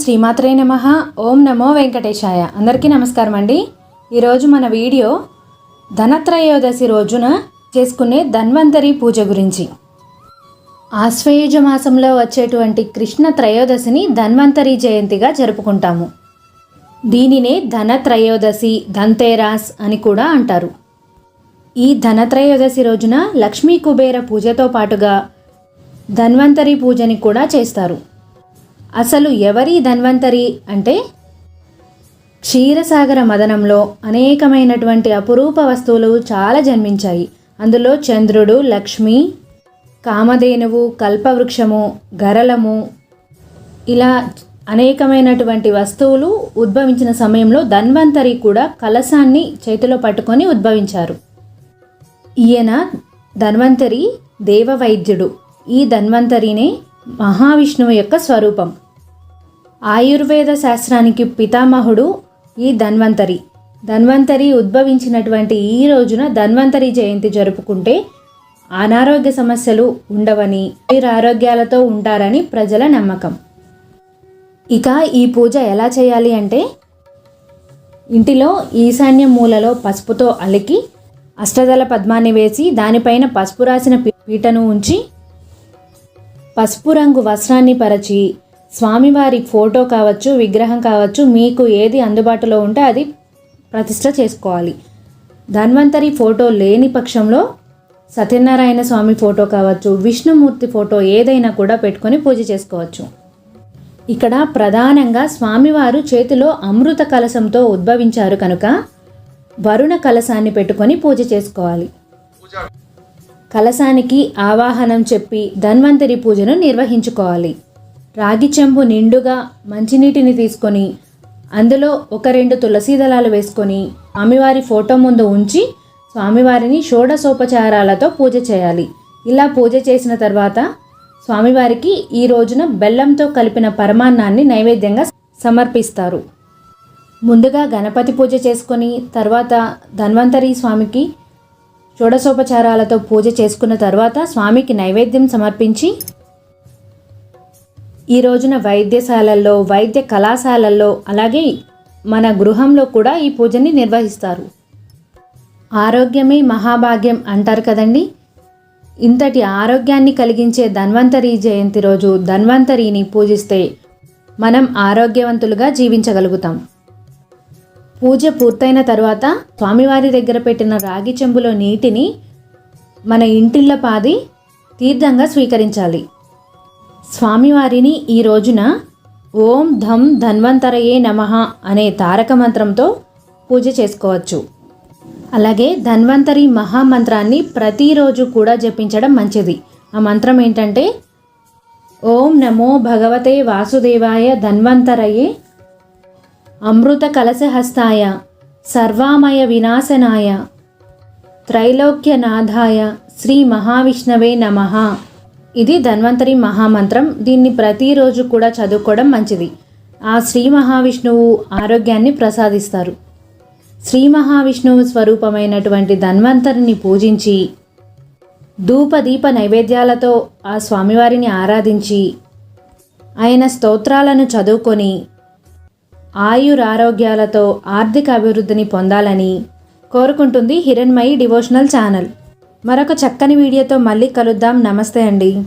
శ్రీమాత్రే నమ ఓం నమో వెంకటేశాయ. అందరికీ నమస్కారం అండి. ఈరోజు మన వీడియో ధనత్రయోదశి రోజున చేసుకునే ధన్వంతరి పూజ గురించి. ఆశ్వయుజ మాసంలో వచ్చేటువంటి కృష్ణ త్రయోదశిని ధన్వంతరి జయంతిగా జరుపుకుంటాము. దీనినే ధనత్రయోదశి ధన్తేరాస్ అని కూడా అంటారు. ఈ ధనత్రయోదశి రోజున లక్ష్మీ కుబేర పూజతో పాటుగా ధన్వంతరి పూజని కూడా చేస్తారు. అసలు ఎవరి ధన్వంతరి అంటే క్షీరసాగర మదనంలో అనేకమైనటువంటి అపురూప వస్తువులు చాలా జన్మించాయి. అందులో చంద్రుడు లక్ష్మి కామధేనువు కల్పవృక్షము గరళము ఇలా అనేకమైనటువంటి వస్తువులు ఉద్భవించిన సమయంలో ధన్వంతరి కూడా కలశాన్ని చేతిలో పట్టుకొని ఉద్భవించారు. ఈయన ధన్వంతరి దేవవైద్యుడు. ఈ ధన్వంతరినే మహావిష్ణువు యొక్క స్వరూపం. ఆయుర్వేద శాస్త్రానికి పితామహుడు ఈ ధన్వంతరి. ధన్వంతరి ఉద్భవించినటువంటి ఈ రోజున ధన్వంతరి జయంతి జరుపుకుంటే అనారోగ్య సమస్యలు ఉండవని వీరు ఆరోగ్యాలతో ఉంటారని ప్రజల నమ్మకం. ఇక ఈ పూజ ఎలా చేయాలి అంటే ఇంటిలో ఈశాన్య మూలలో పసుపుతో అలికి అష్టదళ పద్మాన్ని వేసి దానిపైన పసుపు రాసిన పీటను ఉంచి పసుపు రంగు వస్త్రాన్ని పరచి స్వామివారి ఫోటో కావచ్చు విగ్రహం కావచ్చు మీకు ఏది అందుబాటులో ఉంటే అది ప్రతిష్ట చేసుకోవాలి. ధన్వంతరి ఫోటో లేని పక్షంలో సత్యనారాయణ స్వామి ఫోటో కావచ్చు విష్ణుమూర్తి ఫోటో ఏదైనా కూడా పెట్టుకొని పూజ చేసుకోవచ్చు. ఇక్కడ ప్రధానంగా స్వామివారు చేతిలో అమృత కలశంతో ఉద్భవించారు కనుక వరుణ కలశాన్ని పెట్టుకొని పూజ చేసుకోవాలి. కలశానికి ఆవాహనం చెప్పి ధన్వంతరి పూజను నిర్వహించుకోవాలి. రాగి చెంబు నిండుగా మంచినీటిని తీసుకొని అందులో ఒక రెండు తులసి దళాలు వేసుకొని స్వామివారి ఫోటో ముందు ఉంచి స్వామివారిని షోడసోపచారాలతో పూజ చేయాలి. ఇలా పూజ చేసిన తర్వాత స్వామివారికి ఈ రోజున బెల్లంతో కలిపిన పరమాన్నాన్ని నైవేద్యంగా సమర్పిస్తారు. ముందుగా గణపతి పూజ చేసుకొని తర్వాత ధన్వంతరి స్వామికి షోడశోపచారాలతో పూజ చేసుకున్న తర్వాత స్వామికి నైవేద్యం సమర్పించి ఈ రోజున వైద్యశాలల్లో వైద్య కళాశాలల్లో అలాగే మన గృహంలో కూడా ఈ పూజని నిర్వహిస్తారు. ఆరోగ్యమే మహాభాగ్యం అంటారు కదండి. ఇంతటి ఆరోగ్యాన్ని కలిగించే ధన్వంతరి జయంతి రోజు ధన్వంతరిని పూజిస్తే మనం ఆరోగ్యవంతులుగా జీవించగలుగుతాం. పూజ పూర్తయిన తర్వాత స్వామివారి దగ్గర పెట్టిన రాగి చెంబులో నీటిని మన ఇంటిళ్ళ పాది తీర్థంగా స్వీకరించాలి. స్వామివారిని ఈ రోజున ఓం ధం ధన్వంతరయే నమః అనే తారక మంత్రంతో పూజ చేసుకోవచ్చు. అలాగే ధన్వంతరి మహామంత్రాన్ని ప్రతిరోజు కూడా జపించడం మంచిది. ఆ మంత్రం ఏంటంటే ఓం నమో భగవతే వాసుదేవాయ ధన్వంతరయే అమృత కలశహస్తాయ సర్వామయ వినాశనాయ త్రైలోక్యనాథాయ శ్రీ మహావిష్ణవే నమ. ఇది ధన్వంతరి మహామంత్రం. దీన్ని ప్రతిరోజు కూడా చదువుకోవడం మంచిది. ఆ శ్రీ మహావిష్ణువు ఆరోగ్యాన్ని ప్రసాదిస్తారు. శ్రీ మహావిష్ణువు స్వరూపమైనటువంటి ధన్వంతరిని పూజించి ధూపదీప నైవేద్యాలతో ఆ స్వామివారిని ఆరాధించి ఆయన స్తోత్రాలను చదువుకొని ఆయురారోగ్యాలతో ఆర్థిక అభివృద్ధిని పొందాలని కోరుకుంటుంది హిరణ్మయి డివోషనల్ ఛానల్. మరొక చక్కని వీడియోతో మళ్ళీ కలుద్దాం. నమస్తే అండి.